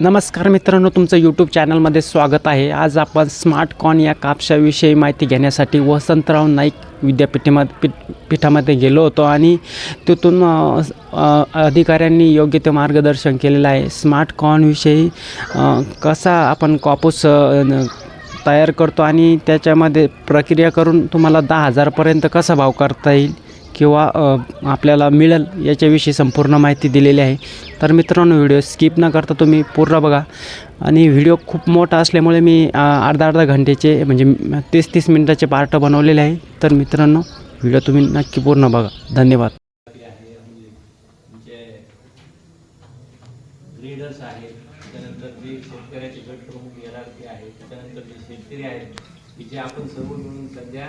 नमस्कार मित्रांनो तुमचं यूट्यूब चॅनलमध्ये स्वागत आहे. आज आपण स्मार्टकॉन या कापशाविषयी माहिती घेण्यासाठी वसंतराव नाईक विद्यापीठामध्ये पीठ पीठामध्ये गेलो होतो आणि तिथून अधिकाऱ्यांनी योग्य ते मार्गदर्शन केलेलं आहे. स्मार्टकॉनविषयी कसा आपण कापूस तयार करतो आणि त्याच्यामध्ये प्रक्रिया करून तुम्हाला दहा हजारपर्यंत कसा भाव करता येईल? किंवा आपल्याला मिळेल याच्याविषयी संपूर्ण माहिती दिलेली आहे. तर मित्रांनो व्हिडिओ स्किप न करता तुम्ही पूर्ण बघा. आणि व्हिडिओ खूप मोठा असल्यामुळे मी अर्धा अर्धा घंटेचे म्हणजे तीस तीस मिनटाचे पार्ट बनवलेले आहे. तर मित्रांनो व्हिडिओ तुम्ही नक्की पूर्ण बघा. धन्यवाद. लीडर्स आहेत त्याच्यानंतर जे शेतकऱ्याचे गट प्रमुख एल आर आहेत त्याच्यानंतर जे शेतकरी आहेत की जे आपण सर्व मिळून सध्या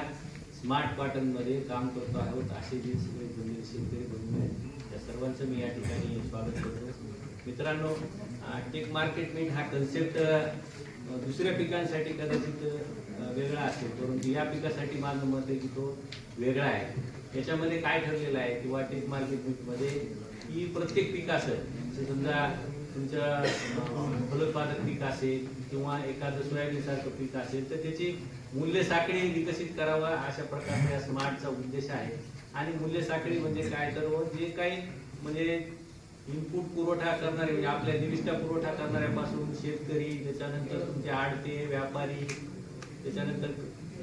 स्मार्ट कॉटनमध्ये काम करतो आहोत असे जे सगळे जुने शेतकरी बंधू आहेत त्या सर्वांचं मी या ठिकाणी स्वागत करतो. मित्रांनो टेक मार्केट मीट हा कन्सेप्ट दुसऱ्या पिकांसाठी कदाचित वेगळा असेल. परंतु या पिकासाठी माझं मत आहे की तो वेगळा आहे. त्याच्यामध्ये काय ठरलेलं आहे? किंवा टेक मार्केटमध्ये की प्रत्येक पिकाचं म्हणजे समजा तुमच्या फलोत्पादक पीक असेल किंवा एखादं सोयाबीनसारखं पीक असेल तर त्याची मूल्य साखळी विकसित करावा अशा प्रकारचा या स्मार्टचा उद्देश आहे. आणि मूल्य साखळी म्हणजे काय? तर हो, जे काही म्हणजे इनपुट पुरवठा करणारे म्हणजे आपल्या निविष्ठा पुरवठा करणाऱ्यापासून शेतकरी त्याच्यानंतर तुमचे आडते व्यापारी त्याच्यानंतर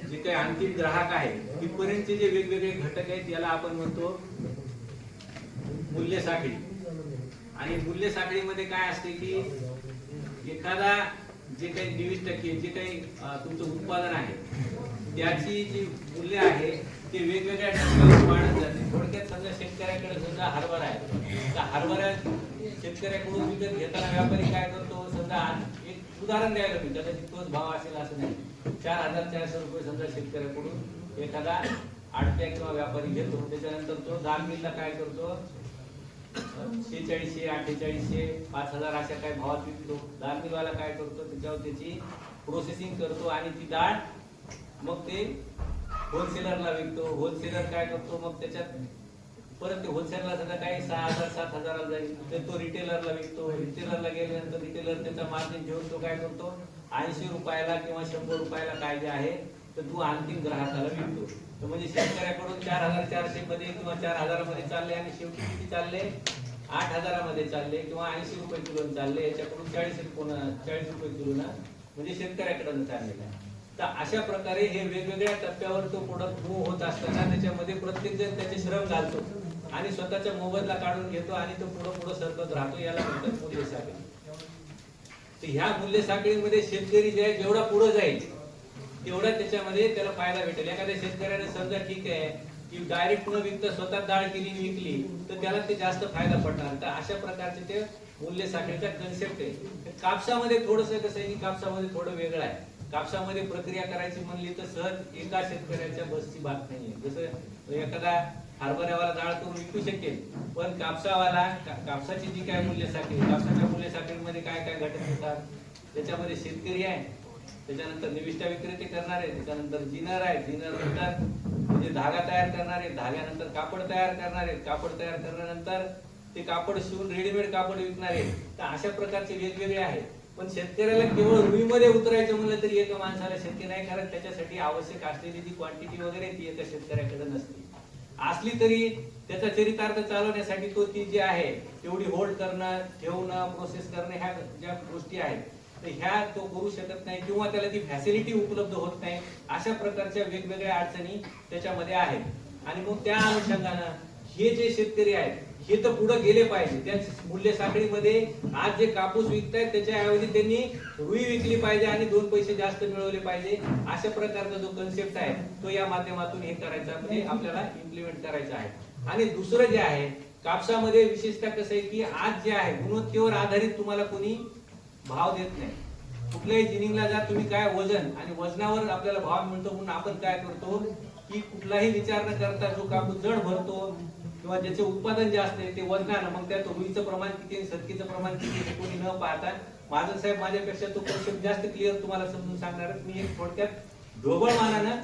जे काही अंतिम ग्राहक आहे तिथपर्यंतचे जे वेगवेगळे घटक आहेत याला आपण म्हणतो मूल्य साखळी. आणि मूल्य साखळीमध्ये काय असते की एखादा जे काही वीस टक्के जे काही तुमचं उत्पादन आहे त्याची जी मूल्य आहे ते वेगवेगळ्या टप्प्यावर वाढत जाते. थोडक्यात समजा शेतकऱ्याकडे समजा हरभरा आहे. त्या हरभरा शेतकऱ्याकडून विकत घेताना व्यापारी काय करतो? समजा एक उदाहरण द्यायला मी त्याचा तोच भाव असेल असं नाही. चार हजार चारशे रुपये समजा शेतकऱ्याकडून एखादा आडत्या किंवा व्यापारी घेतो. त्याच्यानंतर तो दाल मिलला काय करतो? शेहेचाळीसशे अठ्ठेचाळीसशे पाच हजार अशा काही भावात विकतो. डाळ मिलवाला काय करतो त्याच्यावर त्याची प्रोसेसिंग करतो आणि ती डाळ मग ते होलसेलरला विकतो. होलसेलर काय करतो मग त्याच्यात परत ते होलसेलरला सध्या काही सहा हजार सात हजाराला जाईल. तर तो रिटेलरला विकतो. रिटेलरला गेल्यानंतर रिटेलर त्याचा मार्जिन घेऊन तो काय करतो? ऐंशी रुपयाला किंवा शंभर रुपयाला काय जे आहे तर तू अंतिम ग्राहकाला विकतो तर म्हणजे शेतकऱ्याकडून चार हजार चारशे मध्ये किंवा चार हजारामध्ये चालले आणि शेवटी किती चालले? आठ हजारामध्ये चालले किंवा ऐंशी रुपये किलो चालले याच्याकडून चाळीस चाळीस रुपये किलो ना म्हणजे शेतकऱ्याकडून चाललेला तर अशा प्रकारे हे वेगवेगळ्या टप्प्यावर तो प्रोडक्ट मूव होत असताना त्याच्यामध्ये प्रत्येक जण त्याचे श्रम घालतो आणि स्वतःच्या मोबदला काढून घेतो आणि तो पुढं पुढं सरकत राहतो याला म्हणतात मूल्य साखळी तर ह्या मूल्य साखळीमध्ये शेतकरी जे आहे जेवढा पुढे जाईल तेवढा त्याच्यामध्ये त्याला फायदा भेटेल. एखाद्या शेतकऱ्याने समजा ठीक आहे की डायरेक्ट न विकता स्वतः डाळ केली विकली तर त्याला ते जास्त फायदा पडणार. तर अशा प्रकारचे ते मूल्य साखळीचा कन्सेप्ट आहे. कापसामध्ये थोडस कसं आहे की कापसामध्ये थोडं वेगळं आहे. कापसामध्ये प्रक्रिया करायची म्हणली तर सहज एका शेतकऱ्याच्या बसची बात नाहीये. जसं एखादा हरभऱ्यावाला डाळ करून विकू शकेल पण कापसावाला कापसाची जी काय मूल्य साखळी कापसाच्या मूल्य साखळीमध्ये काय काय घटक होतात त्याच्यामध्ये शेतकरी आहे. त्याच्यानंतर निविष्ठा विक्रेते करणारे त्याच्यानंतर जिनर आहे. जिनर नंतर म्हणजे धागा तयार करणारे धाग्यानंतर कापड तयार करणारे. कापड तयार करण्यानंतर ते कापड शिवून रेडीमेड कापड विकणारे. तर अशा प्रकारचे वेगवेगळे आहेत. पण शेतकऱ्याला केवळ रुईमध्ये उतरायचं म्हणलं तरी एका माणसाला शक्य नाही कारण त्याच्यासाठी आवश्यक असलेली जी क्वांटिटी वगैरे ती एका शेतकऱ्याकडे नसते. असली तरी त्याचा चरितार्थ चालवण्यासाठी तो ती जी आहे तेवढी होल्ड करणं ठेवणं प्रोसेस करणं ह्या ज्या गोष्टी आहेत तर ह्या तो करू शकत नाही किंवा त्याला ती फॅसिलिटी उपलब्ध होत नाही अशा प्रकारच्या वेगवेगळ्या अडचणी त्याच्यामध्ये आहेत. आणि मग त्या अनुषंगानं हे जे शेतकरी आहेत हे तर पुढे गेले पाहिजे. त्या मूल्य साखळीमध्ये आज जे कापूस विकतायत त्याच्याऐवजी त्यांनी रुई विकली पाहिजे आणि दोन पैसे जास्त मिळवले पाहिजे अशा प्रकारचा जो कन्सेप्ट आहे तो या माध्यमातून हे करायचा म्हणजे आपल्याला इम्प्लिमेंट करायचा आहे. आणि दुसरं जे आहे कापसामध्ये विशेषतः कसं आहे की आज जे आहे गुणवत्तेवर आधारित तुम्हाला कोणी भाव देत नाही. कुठल्याही जिनिंगला जा तुम्ही काय वजन आणि वजनावर आपल्याला भाव मिळतो म्हणून आपण काय करतो? की कुठलाही विचार न करता जो कापूस जड भरतो किंवा ज्याचे उत्पादन जे असते ते वजनानं मग त्यात रुईचं प्रमाण किती आणि सदकीचं प्रमाण किती हे कोणी न पाहता माझं साहेब माझ्यापेक्षा तो कॉन्सेप्ट जास्त क्लिअर तुम्हाला समजून सांगणार मी एक थोडक्यात ढोबळ मानानं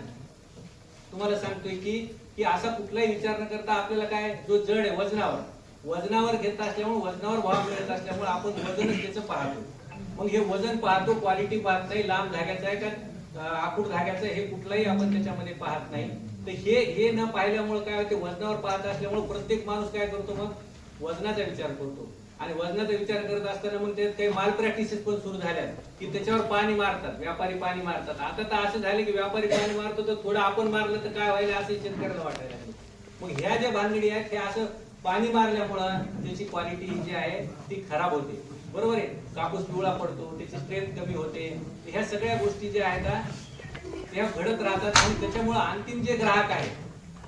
तुम्हाला सांगतोय की की असा कुठलाही विचार न करता आपल्याला काय जो जड आहे वजनावर वजनावर घेत असल्यामुळे वजनावर भाव मिळत असल्यामुळे आपण वजनच त्याचं पाहतो मग हे वजन पाहतो क्वालिटी पाहत नाही लांब धाग्याचं आहे का अं, आखूड धाग्याचं आहे, हे कुठलाही आपण त्याच्यामध्ये पाहत नाही. तर हे हे न पाहिल्यामुळे काय होते वजनावर पाहत असल्यामुळे प्रत्येक माणूस काय करतो मग? वजनाचा विचार करतो. आणि वजनाचा विचार करत असताना मग त्यात काही माल प्रॅक्टिसेस पण सुरू झाल्या की त्याच्यावर पाणी मारतात व्यापारी पाणी मारतात. आता तर असं झालं की व्यापारी पाणी मारतो तर थोडं आपण मारलं तर काय व्हायला असं शेतकऱ्याला वाटायला मग ह्या ज्या भानगडी आहेत हे असं पाणी मारल्यामुळं त्याची क्वालिटी जी आहे ती खराब होते. बरोबर आहे. कापूस पिवळा पडतो त्याची स्ट्रेंथ कमी होते. ह्या सगळ्या गोष्टी ज्या आहेत त्या घडत राहतात आणि त्याच्यामुळे अंतिम जे ग्राहक आहे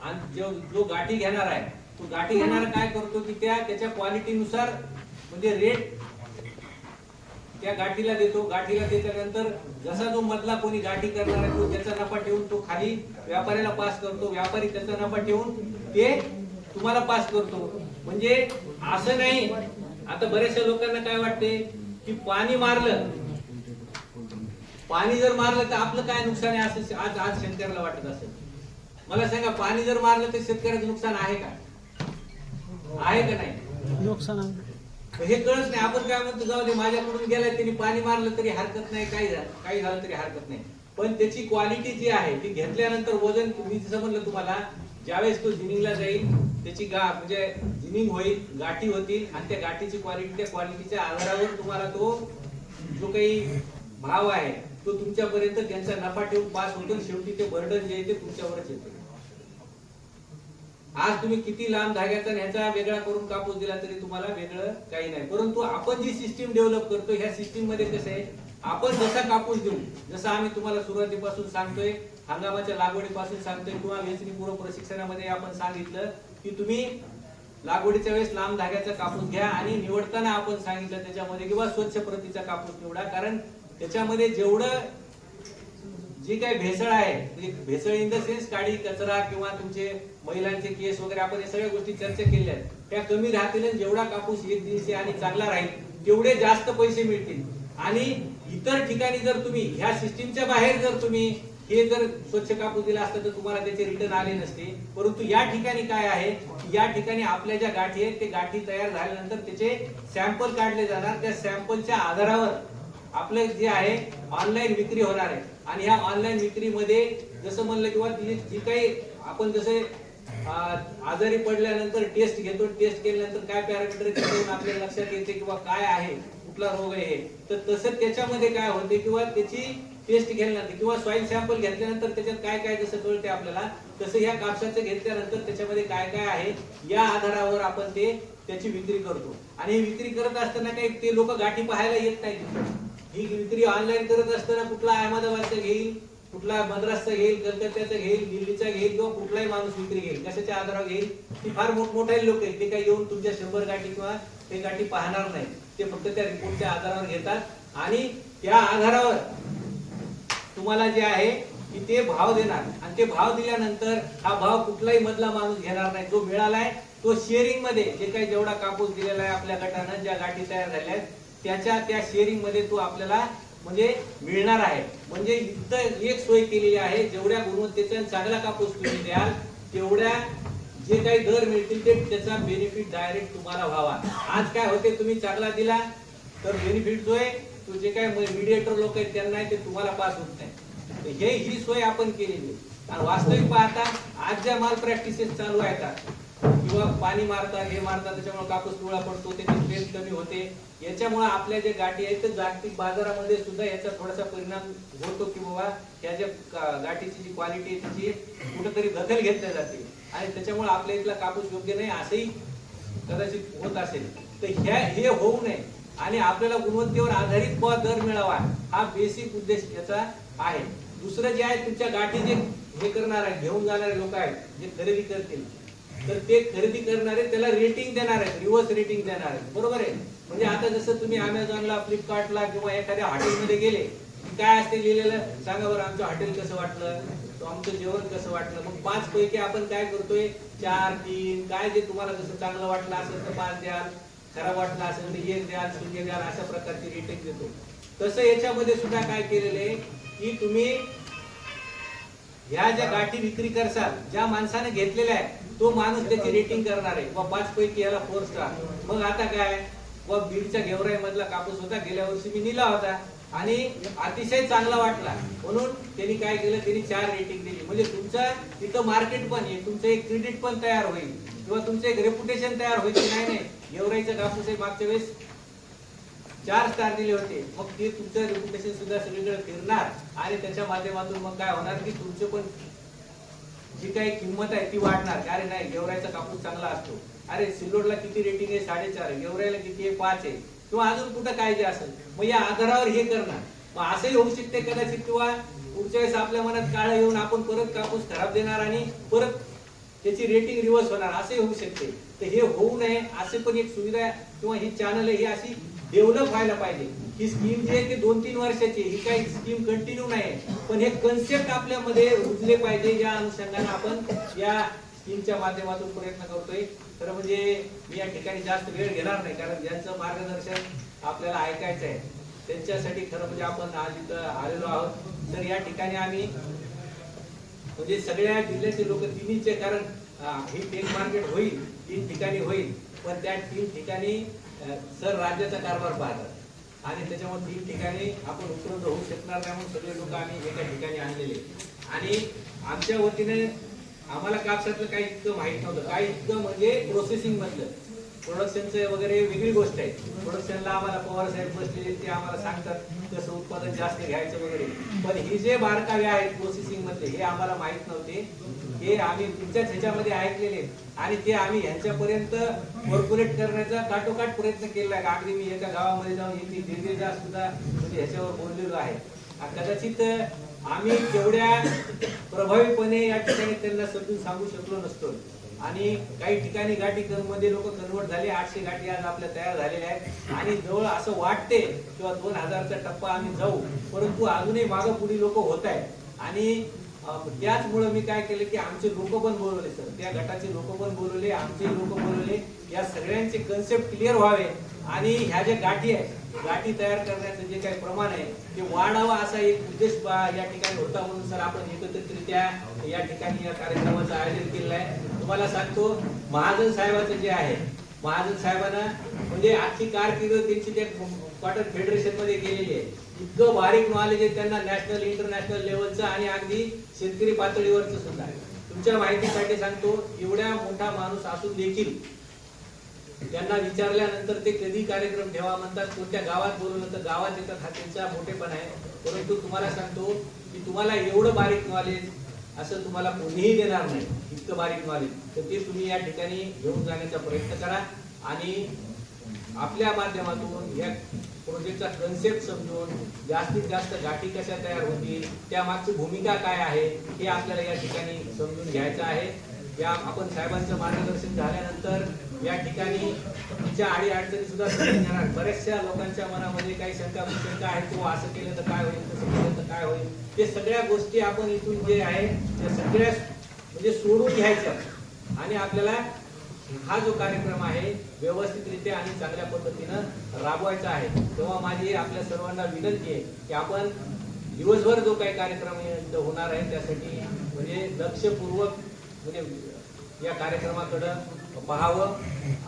आणि जो जो गाठी घेणार आहे तो गाठी घेणारा काय करतो की त्या त्याच्या क्वालिटीनुसार म्हणजे रेट त्या गाठीला देतो. गाठीला त्याच्यानंतर जसा जो मधला कोणी गाठी करणार आहे तो त्याचा नफा ठेवून तो खाली व्यापाऱ्याला पास करतो. व्यापारी त्याचा नफा ठेवून ते तुम्हाला पास करतो. म्हणजे असं नाही आता बऱ्याचशा लोकांना काय वाटते? की पाणी मारलं. पाणी जर मारलं तर आपलं काय नुकसान आहे असं आज आज शेतकऱ्याला वाटत असेल. मला सांगा पाणी जर मारलं तर शेतकऱ्याचं नुकसान आहे का? आहे का नाही? नुकसान हे कळत नाही. आपण काय म्हणतो जाऊ दे माझ्याकडून गेलाय त्यांनी पाणी मारलं तरी हरकत नाही काही झालं काही झालं तरी हरकत नाही. पण त्याची क्वालिटी जी आहे ती घेतल्यानंतर वजन मी जसं म्हणलं तुम्हाला ज्यावेळेस तो जिनिंगला जाईल त्याची गा म्हणजे जिनिंग होईल गाठी होतील आणि त्या गाठीची क्वालिटी त्या क्वालिटीच्या आधारावर तुम्हाला तो जो काही भाव आहे तो तुमच्यापर्यंत त्यांचा नफा ठेवून पास होतो शेवटी ते बर्डन जे आहे ते तुमच्यावरच येते. आज तुम्ही किती लांब धाग्याचा ह्याचा वेगळा करून कापूस दिला तरी तुम्हाला वेगळं काही नाही. परंतु आपण जी सिस्टीम डेव्हलप करतो ह्या सिस्टीममध्ये कसं आहे आपण जसा कापूस देऊ जसं आम्ही तुम्हाला सुरुवातीपासून सांगतोय हंगामाच्या लागवडीपासून सांगतोय किंवा वेचणी पूर्व प्रशिक्षणामध्ये आपण सांगितलं की तुम्ही लागवडीच्या वेळेस लांब धाग्याचा कापूस घ्या आणि निवडताना आपण सांगितलं त्याच्यामध्ये किंवा स्वच्छ प्रतीचा कापूस निवडा. कारण त्याच्यामध्ये जेवढं जी काही भेसळ आहे म्हणजे भेसळ इन द सेन्स काडी कचरा किंवा तुमचे महिलांचे केस वगैरे आपण या सगळ्या गोष्टी चर्चा केल्या. आहेत त्या कमी राहतील आणि जेवढा कापूस एक दिवशी आणि चांगला राहील तेवढे जास्त पैसे मिळतील. आणि इतर ठिकाणी जर तुम्ही ह्या सिस्टीमच्या बाहेर जर तुम्ही हे जर स्वच्छ कापूस दिला असतं तर तुम्हाला त्याचे रिटर्न आले नसते. परंतु या ठिकाणी काय आहे? या ठिकाणी आपल्या ज्या गाठी आहेत ते गाठी तयार झाल्यानंतर त्याचे सॅम्पल काढले जाणार. त्या सॅम्पलच्या आधारावर आपलं जे आहे ऑनलाईन विक्री होणार आहे. आणि ह्या ऑनलाईन विक्रीमध्ये जसं म्हणलं किंवा जी काही आपण जसे आजारी पडल्यानंतर टेस्ट घेतो. टेस्ट केल्यानंतर काय पॅरामीटर आपल्याला लक्षात येते किंवा काय आहे. कुठला रोग आहे तर तसं त्याच्यामध्ये काय होते किंवा त्याची टेस्ट घेतल्यानंतर किंवा सॉईल सॅम्पल घेतल्यानंतर त्याच्यात काय काय जसं कळते आपल्याला तसं ह्या कापसाचं घेतल्यानंतर त्याच्यामध्ये काय काय आहे या आधारावर आपण ते त्याची विक्री करतो. आणि ही विक्री करत असताना काही ते लोक गाठी पाहायला येत नाही ही विक्री ऑनलाईन करत असताना कुठला अहमदाबादचा घेईल कुठला मद्रासचा घेईल कलकत्त्याचा घेईल दिल्लीचा घेईल किंवा कुठलाही माणूस विक्री घेईल कशाच्या आधारावर घेईल ती फार मोठमोठे लोक आहेत ते काही येऊन तुमच्या शंभर गाठी किंवा ते गाठी पाहणार नाही ते फक्त त्या रिपोर्टच्या आधारावर घेतात. आणि त्या आधारावर तुम्हाला जे आहे की ते भाव देणार. आणि ते भाव दिल्यानंतर हा भाव कुठलाही मधला माणूस घेणार नाही. जो मिळालाय तो शेअरिंगमध्ये जे काही जेवढा कापूस दिलेला आहे आपल्या गटानं ज्या गाठी तयार झाल्या आहेत त्याच्या त्या शेअरिंगमध्ये तो आपल्याला म्हणजे मिळणार आहे. म्हणजे इथं एक सोय केलेली आहे जेवढ्या गुणवत्तेचा चांगला कापूस तुम्ही द्याल तेवढ्या जे काही दर मिळतील ते त्याचा बेनिफिट डायरेक्ट तुम्हाला व्हावा. आज काय होते तुम्ही चांगला दिला तर बेनिफिट जो आहे तो जे काय मिडिएटर लोक आहेत त्यांना आहे ते तुम्हाला पास होत नाही. हे ही सोय आपण केलेली आणि वास्तविक पाहता आज ज्या माल प्रॅक्टिसेस चालू आहेत किंवा पाणी मारतात हे मारतात त्याच्यामुळे कापूस पिवळा पडतो त्याची स्ट्रेंथ कमी होते. याच्यामुळे आपल्या जे गाठी आहेत ते जागतिक बाजारामध्ये सुद्धा याचा थोडासा परिणाम होतो की बाबा ह्या ज्या गाठीची जी क्वालिटी आहे त्याची कुठेतरी दखल घेतल्या जाते. आणि त्याच्यामुळे आपल्या इथला कापूस योग्य नाही असंही कदाचित होत असेल. तर ह्या हे होऊ नये. आणि आपल्याला गुणवत्तेवर आधारित बुवा दर मिळावा हा बेसिक उद्देश याचा आहे. दुसरं जे आहे तुमच्या गाठी जे हे करणार आहे घेऊन जाणारे लोक आहेत जे खरेदी करतील तर ते खरेदी करणारे त्याला रेटिंग देणार आहेत रिव्हर्स रेटिंग देणार आहेत. बरोबर आहे? म्हणजे आता जसं तुम्ही अमेझॉनला फ्लिपकार्टला किंवा एखाद्या हॉटेलमध्ये गेले काय असते लिहिलेलं? सांगा बरं आमचं हॉटेल कसं वाटलं? आमचं जेवण कसं वाटलं? मग पाच पैकी आपण काय करतोय? चार तीन काय जे तुम्हाला जसं चांगलं वाटलं असेल तर पाच द्याल खराब वाटलं असेल तर एक द्याल शून्य द्याल अशा प्रकारची रेटिंग देतो. तसं याच्यामध्ये सुद्धा काय केलेलं आहे की तुम्ही ह्या ज्या गाठी विक्री करसाल ज्या माणसाने घेतलेल्या आहे तो माणूस त्याची रेटिंग करणार आहे. व पाच पैकी याला फोर स्टार मग आता काय? व बीडच्या गेवराई मधला कापूस होता गेल्या वर्षी मी निला होता. आणि अतिशय चांगला वाटला. म्हणून त्यांनी काय केलं? त्यांनी चार रेटिंग दिली. म्हणजे तुमचं तिथं मार्केट पण आहे. तुमचं एक क्रेडिट पण तयार होईल. किंवा तुमचं एक रेप्युटेशन तयार होईल की नाही नाही. गेवराईचा कापूस आहे मागच्या वेळेस. चार स्टार दिले होते. मग ते तुमचं रेप्युटेशन सुद्धा सगळीकडे फिरणार. आणि त्याच्या माध्यमातून मग काय होणार की तुमचे पण जी काही किंमत आहे ती वाढणार. अरे नाही गेवराईचा कापूस चांगला असतो. अरे सिल्लोडला किती रेटिंग आहे? साडेचार आहे. किती आहे? पाच आहे. किंवा अजून कुठं काय जे असेल मग या आधारावर हे करणार. मग असंही होऊ शकते कदाचित किंवा पुढच्या वेळेस आपल्या मनात काळ येऊन आपण परत कापूस खराब देणार आणि परत त्याची रेटिंग रिव्हर्स होणार असे होऊ शकते. तर हे होऊ नये असे पण एक सुविधा किंवा ही चॅनल आहे ही अशी डेव्हलप व्हायला पाहिजे. ही स्कीम जी आहे ती दोन तीन वर्षाची ही काही स्कीम कंटिन्यू नाही पण हे कन्सेप्ट आपल्यामध्ये रुजले पाहिजे या अनुषंगाने आपण या टीमच्या माध्यमातून प्रयत्न करतोय. तर म्हणजे मी या ठिकाणी जास्त वेळ घेणार नाही कारण ज्यांचं मार्गदर्शन आपल्याला ऐकायचं आहे त्यांच्यासाठी खरं म्हणजे आपण आज इथं आलेलो आहोत. तर या ठिकाणी आम्ही म्हणजे सगळ्या जिल्ह्याचे लोक तिन्हीचे कारण ही टेन मार्केट होईल तीन ठिकाणी होईल पण त्या तीन ठिकाणी सर राज्याचा कारभार पाहतात. आणि त्याच्यामुळे तीन ठिकाणी आपण उपलब्ध होऊ शकणार नाही म्हणून सगळे लोक आम्ही एका ठिकाणी आणलेले. आणि आमच्या वतीने आम्हाला कापसातलं काही इतकं माहीत नव्हतं? काय इतकं म्हणजे प्रोसेसिंग मधलं प्रोडक्शनचं वगैरे वेगळी गोष्ट आहे. प्रोडक्शनला आम्हाला पवार साहेब बसलेले ते आम्हाला सांगतात कसं उत्पादन जास्त घ्यायचं वगैरे. पण हे जे बारकावे आहेत प्रोसेसिंग मधले हे आम्हाला माहीत नव्हते. हे आम्ही तुमच्याच ह्याच्यामध्ये ऐकलेले. आणि ते आम्ही ह्यांच्यापर्यंत कॉर्पोरेट करण्याचा काटोकाट प्रयत्न केला. आहे अगदी मी एका गावामध्ये जाऊन येथे सुद्धा म्हणजे ह्याच्यावर बोललेलो आहे. कदाचित आम्ही तेवढ्या प्रभावीपणे या ठिकाणी त्यांना समजून सांगू शकलो नसतो. आणि काही ठिकाणी गाठी मध्ये लोक कन्वर्ट झाले आठशे गाठी आज आपल्या तयार झालेल्या आहेत. आणि जवळ असं वाटते किंवा दोन हजारचा टप्पा आम्ही जाऊ परंतु अजूनही मागं पुढे लोक होत आहेत. आणि त्याचमुळं मी काय केलं की आमचे लोक पण बोलवले सर. त्या गटाचे लोक पण बोलवले आमचे लोक बोलवले. या सगळ्यांचे कन्सेप्ट क्लिअर व्हावे. आणि ह्या ज्या गाठी आहेत गाठी तयार करण्याचं जे काही प्रमाण आहे ते वाढावं असा एक उद्देश या ठिकाणी होता म्हणून सर आपण एकत्रितरित्या या ठिकाणी या कार्यक्रमाचं आयोजन केलेलं आहे. तुम्हाला सांगतो महाजन साहेबाचं जे आहे महाजन साहेबांना म्हणजे आजची कारकिर्द त्यांची त्या कॉटन फेडरेशनमध्ये गेलेली आहे. इतकं बारीक नॉलेज आहे त्यांना नॅशनल इंटरनॅशनल लेवलचं आणि अगदी शेतकरी पातळीवरचं सुद्धा. तुमच्या माहितीसाठी सांगतो एवढ्या मोठा माणूस असून देखील त्यांना विचारल्यानंतर ते कधी कार्यक्रम ठेवा म्हणतात कोणत्या गावात बोलवलं तर गावात येतात हा त्यांचा मोठेपण आहे. परंतु तुम्हाला सांगतो की तुम्हाला एवढं बारीक नॉलेज असं तुम्हाला कोणीही देणार नाही इतकं बारीक नॉलेज तर ते तुम्ही या ठिकाणी घेऊन जाण्याचा प्रयत्न करा आणि आपल्या माध्यमातून या प्रोजेक्टचा कन्सेप्ट समजून जास्तीत जास्त गाठी कशा तयार होतील त्या मागची भूमिका काय आहे हे आपल्याला या ठिकाणी समजून घ्यायचं आहे. या आपण साहेबांचं मार्गदर्शन झाल्यानंतर या ठिकाणी तुमच्या आडी अडचणी सुद्धा येणार बऱ्याचशा लोकांच्या मनामध्ये काही शंका शंका आहेत किंवा असं केलं तर काय होईल? तसं केलं तर काय होईल? ते सगळ्या गोष्टी आपण इथून जे आहे त्या सगळ्या म्हणजे सोडून घ्यायचं आणि आपल्याला हा जो कार्यक्रम आहे व्यवस्थितरित्या आणि चांगल्या पद्धतीनं राबवायचा आहे. तेव्हा माझी आपल्या सर्वांना विनंती आहे की आपण दिवसभर जो काही कार्यक्रम होणार आहे त्यासाठी म्हणजे लक्षपूर्वक म्हणजे या कार्यक्रमाकडं पाहावं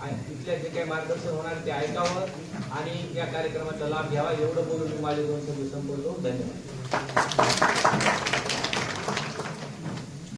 आणि तिथल्या जे काही मार्गदर्शन होणार ते ऐकावं आणि या कार्यक्रमाचा लाभ घ्यावा. एवढं बोलून मी माझे दोन शब्द संपवतो. धन्यवाद.